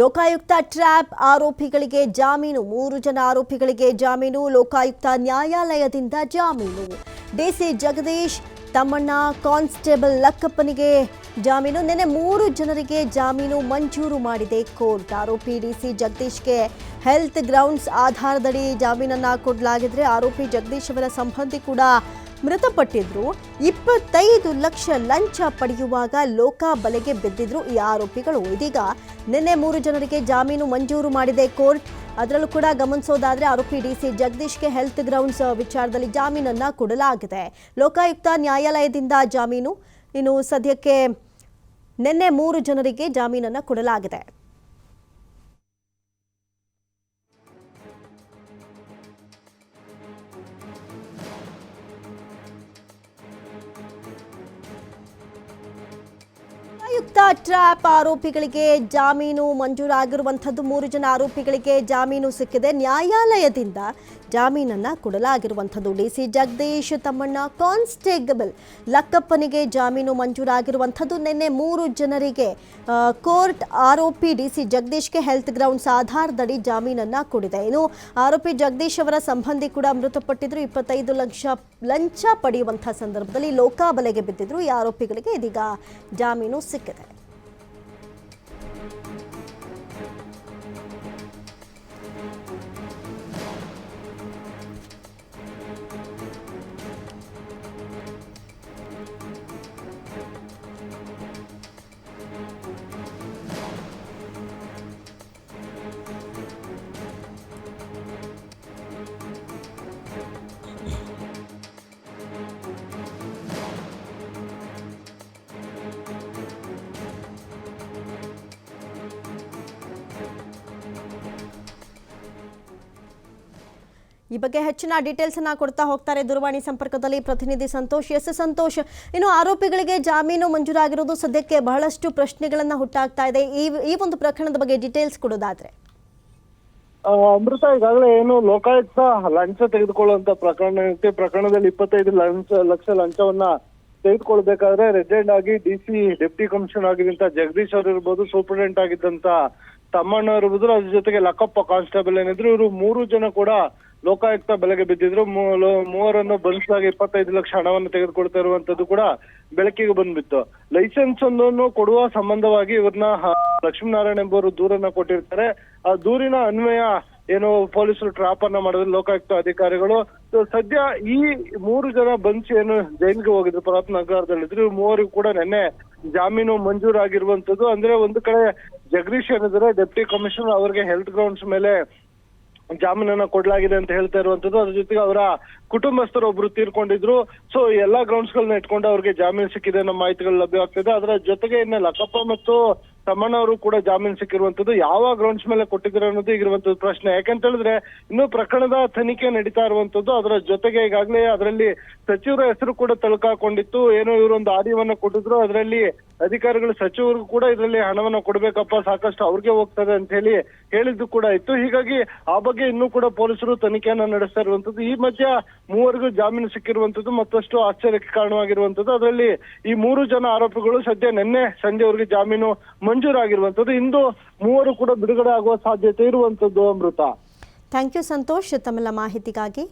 Lokayukta trap ಆರೋಪಿಗಳಿಗೆ ಜಾಮೀನು, ಮೂರು ಜನ ಆರೋಪಿಗಳಿಗೆ ಜಾಮೀನು, ಲೋಕಾಯುಕ್ತ ನ್ಯಾಯಾಲಯದಿಂದ ಜಾಮೀನು. ಡಿಸಿ ಜಗದೀಶ್, ತಮ್ಮಣ್ಣ ಕಾನ್ಸ್ಟೇಬಲ್ ಲಕ್ಕಪ್ಪನಿಗೆ ಜಾಮೀನು, ನಿನ್ನೆ ಮೂರು ಜನರಿಗೆ ಜಾಮೀನು ಮಂಜೂರು ಮಾಡಿದೆ ಕೋರ್ಟ್. ಆರೋಪಿ ಡಿಸಿ ಜಗದೀಶ್ಗೆ ಹೆಲ್ತ್ ಗ್ರೌಂಡ್ಸ್ ಆಧಾರದಡಿ ಜಾಮೀನನ್ನು ಕೊಡಲಾಗಿದ್ರೆ ಆರೋಪಿ ಜಗದೀಶ್ ಅವರ ಸಂಬಂಧಿ ಕೂಡ ಮೃತಪಟ್ಟಿದ್ರು. ಇಪ್ಪತ್ತೈದು ಲಕ್ಷ ಲಂಚ ಪಡೆಯುವಾಗ ಲೋಕ ಬಲೆಗೆ ಬಿದ್ದಿದ್ರು ಈ ಆರೋಪಿಗಳು. ಇದೀಗ ನಿನ್ನೆ ಮೂರು ಜನರಿಗೆ ಜಾಮೀನು ಮಂಜೂರು ಮಾಡಿದೆ ಕೋರ್ಟ್. ಅದರಲ್ಲೂ ಕೂಡ ಗಮನಿಸೋದಾದ್ರೆ ಆರೋಪಿ ಡಿಸಿ ಜಗದೀಶ್ಗೆ ಹೆಲ್ತ್ ಗ್ರೌಂಡ್ಸ್ ವಿಚಾರದಲ್ಲಿ ಜಾಮೀನನ್ನ ಕೊಡಲಾಗಿದೆ. ಲೋಕಾಯುಕ್ತ ನ್ಯಾಯಾಲಯದಿಂದ ಜಾಮೀನು. ಇನ್ನು ಸದ್ಯಕ್ಕೆ ನಿನ್ನೆ ಮೂರು ಜನರಿಗೆ ಜಾಮೀನನ್ನ ಕೊಡಲಾಗಿದೆ. ಆಯುಕ್ತ ಟ್ರ್ಯಾಪ್ ಆರೋಪಿಗಳಿಗೆ ಜಾಮೀನು ಮಂಜೂರಾಗಿರುವಂಥದ್ದು. ಮೂರು ಜನ ಆರೋಪಿಗಳಿಗೆ ಜಾಮೀನು ಸಿಕ್ಕಿದೆ. ನ್ಯಾಯಾಲಯದಿಂದ ಜಾಮೀನನ್ನು ಕೊಡಲಾಗಿರುವಂಥದ್ದು. D C Jagadish Thammanna constable ಲಕ್ಕಪ್ಪನಿಗೆ ಜಾಮೀನು ಮಂಜೂರಾಗಿರುವಂಥದ್ದು. ನಿನ್ನೆ ಮೂರು ಜನರಿಗೆ ಕೋರ್ಟ್ ಆರೋಪಿ ಡಿ ಸಿ ಜಗದೀಶ್ಗೆ ಹೆಲ್ತ್ ಗ್ರೌಂಡ್ಸ್ ಆಧಾರದಡಿ ಜಾಮೀನನ್ನು ಕೊಡಿದೆ. ಇನ್ನು ಆರೋಪಿ ಜಗದೀಶ್ ಅವರ ಸಂಬಂಧಿ ಕೂಡ ಮೃತಪಟ್ಟಿದ್ರು ಇಪ್ಪತ್ತೈದು ಲಕ್ಷ ಲಂಚ ಪಡೆಯುವಂಥ ಸಂದರ್ಭದಲ್ಲಿ ಲೋಕಾಬಲೆಗೆ ಬಿದ್ದಿದ್ರು ಈ ಆರೋಪಿಗಳಿಗೆ ಇದೀಗ ಜಾಮೀನು ಸಿಕ್ಕಿದೆ. ಈ ಬಗ್ಗೆ ಹೆಚ್ಚಿನ ಡೀಟೇಲ್ಸ್ ಅನ್ನ ಕೊಡ್ತಾ ಹೋಗ್ತಾರೆ ದೂರವಾಣಿ ಸಂಪರ್ಕದಲ್ಲಿ ಪ್ರತಿನಿಧಿ ಸಂತೋಷ್, ಎಸ್. ಸಂತೋಷ್. ಇನ್ನು ಆರೋಪಿಗಳಿಗೆ ಜಾಮೀನು ಮಂಜೂರಾಗಿರೋದು ಸದ್ಯಕ್ಕೆ ಬಹಳಷ್ಟು ಪ್ರಶ್ನೆಗಳನ್ನ ಹುಟ್ಟಾಗ್ತಾ ಇದೆ. ಈ ಈ ಒಂದು ಪ್ರಕರಣದ ಬಗ್ಗೆ ಡೀಟೇಲ್ಸ್ ಕೊಡೋದಾದ್ರೆ. ಅಮೃತ, ಈಗಾಗಲೇ ಏನು ಲೋಕಾಯುಕ್ತ ಲಂಚ ತೆಗೆದುಕೊಳ್ಳುವಂತ ಪ್ರಕರಣಕ್ಕೆ ಪ್ರಕರಣದಲ್ಲಿ ಇಪ್ಪತ್ತೈದು ಲಂಚ, ಲಕ್ಷ ಲಂಚವನ್ನ ತೆಗೆದುಕೊಳ್ಬೇಕಾದ್ರೆ ರೆಜೆಂಟ್ ಆಗಿ ಡಿ ಸಿ ಡೆಪ್ಟಿ ಕಮಿಷನರ್ ಆಗಿದ್ದಂತ ಜಗದೀಶ್ ಅವರು ಇರ್ಬೋದು ಸೂಪರಿಂಟೆಂಟ್ ಆಗಿದ್ದಂತ ತಮ್ಮಣ್ಣ ಇರ್ಬೋದು, ಅದ್ರ ಜೊತೆಗೆ ಲಕ್ಕಪ್ಪ ಕಾನ್ಸ್ಟೇಬಲ್ ಏನಿದ್ರು ಇವರು ಮೂರು ಜನ ಕೂಡ ಲೋಕಾಯುಕ್ತ ಬೆಲೆಗೆ ಬಿದ್ದಿದ್ರು. ಮೂವರನ್ನು ಬಂಧಿಸಿದಾಗ ಇಪ್ಪತ್ತೈದು ಲಕ್ಷ ಹಣವನ್ನು ತೆಗೆದುಕೊಳ್ತಾ ಇರುವಂತದ್ದು ಕೂಡ ಬೆಳಕಿಗೆ ಬಂದ್ಬಿತ್ತು. ಲೈಸೆನ್ಸ್ ಒಂದನ್ನು ಕೊಡುವ ಸಂಬಂಧವಾಗಿ ಇವ್ರನ್ನ ಲಕ್ಷ್ಮೀನಾರಾಯಣ ಎಂಬುವರು ದೂರನ್ನ ಕೊಟ್ಟಿರ್ತಾರೆ. ಆ ದೂರಿನ ಅನ್ವಯ ಏನು ಪೊಲೀಸರು ಟ್ರಾಪ್ ಅನ್ನ ಮಾಡಿದ್ರು, ಲೋಕಾಯುಕ್ತ ಅಧಿಕಾರಿಗಳು. ಸದ್ಯ ಈ ಮೂರು ಜನ ಬಂಚ್ ಏನು ಜೈಲ್ಗೆ ಹೋಗಿದ್ರು. ಪರತ್ ನಗರದಲ್ಲಿದ್ರು. ಮೂವರಿಗೂ ಕೂಡ ನಿನ್ನೆ ಜಾಮೀನು ಮಂಜೂರಾಗಿರುವಂತದ್ದು ಅಂದ್ರೆ ಒಂದು ಕಡೆ ಜಗದೀಶ್ ಏನಿದ್ರೆ ಡೆಪ್ಟಿ ಕಮಿಷನರ್ ಅವರಿಗೆ ಹೆಲ್ತ್ ಗ್ರೌಂಡ್ಸ್ ಮೇಲೆ ಜಾಮೀನನ್ನ ಕೊಡ್ಲಾಗಿದೆ ಅಂತ ಹೇಳ್ತಾ ಇರುವಂತದ್ದು, ಅದ್ರ ಜೊತೆಗೆ ಅವರ ಕುಟುಂಬಸ್ಥರು ಒಬ್ರು ತೀರ್ಕೊಂಡಿದ್ರು. ಸೊ ಎಲ್ಲಾ ಗ್ರೌಂಡ್ಸ್ ಗಳನ್ನ ಇಟ್ಕೊಂಡು ಅವ್ರಿಗೆ ಜಾಮೀನು ಸಿಕ್ಕಿದೆ ಅನ್ನೋ ಮಾಹಿತಿಗಳು ಲಭ್ಯವಾಗ್ತಿದೆ ಅದರ ಜೊತೆಗೆ ಇನ್ನ ಲಕ್ಕಪ್ಪ ಮತ್ತು ತಮ್ಮಣ್ಣ ಅವರು ಕೂಡ ಜಾಮೀನು ಸಿಕ್ಕಿರುವಂತದ್ದು. ಯಾವ ಗ್ರೌಂಡ್ಸ್ ಮೇಲೆ ಕೊಟ್ಟಿದ್ರು ಅನ್ನೋದು ಈಗಿರುವಂತದ್ದು ಪ್ರಶ್ನೆ. ಯಾಕಂತ ಹೇಳಿದ್ರೆ, ಇನ್ನು ಪ್ರಕರಣದ ತನಿಖೆ ನಡೀತಾ ಇರುವಂತದ್ದು. ಅದರ ಜೊತೆಗೆ ಈಗಾಗಲೇ ಅದರಲ್ಲಿ ಸಚಿವರ ಹೆಸರು ಕೂಡ ತಳ್ಕಾಕೊಂಡಿತ್ತು ಏನೋ ಇವರೊಂದು ಆಡಿಯೋವನ್ನ ಕೊಟ್ಟಿದ್ರು. ಅದರಲ್ಲಿ ಅಧಿಕಾರಿಗಳು ಸಚಿವರಿಗೂ ಕೂಡ ಇದರಲ್ಲಿ ಹಣವನ್ನ ಕೊಡಬೇಕಪ್ಪ, ಸಾಕಷ್ಟು ಅವ್ರಿಗೆ ಹೋಗ್ತದೆ ಅಂತ ಹೇಳಿ ಹೇಳಿದ್ದು ಕೂಡ ಇತ್ತು. ಹೀಗಾಗಿ ಆ ಬಗ್ಗೆ ಇನ್ನೂ ಕೂಡ ಪೊಲೀಸರು ತನಿಖೆಯನ್ನ ನಡೆಸ್ತಾ ಇರುವಂತದ್ದು. ಈ ಮಧ್ಯ ಮೂವರಿಗೂ ಜಾಮೀನು ಸಿಕ್ಕಿರುವಂತದ್ದು, ಮತ್ತಷ್ಟು ಆಶ್ಚರ್ಯಕ್ಕೆ ಕಾರಣವಾಗಿರುವಂತದ್ದು. ಅದರಲ್ಲಿ ಈ ಮೂರು ಜನ ಆರೋಪಿಗಳು ಸದ್ಯ ನಿನ್ನೆ ಸಂಜೆವರೆಗೆ ಜಾಮೀನು ಮಂಜೂರಾಗಿರುವಂತದ್ದು. ಇಂದು ಮೂವರು ಕೂಡ ಬಿಡುಗಡೆ ಆಗುವ ಸಾಧ್ಯತೆ ಇರುವಂತದ್ದು ಅಮೃತ. Thank you Santosh. ತಮ್ಮೆಲ್ಲ ಮಾಹಿತಿಗಾಗಿ.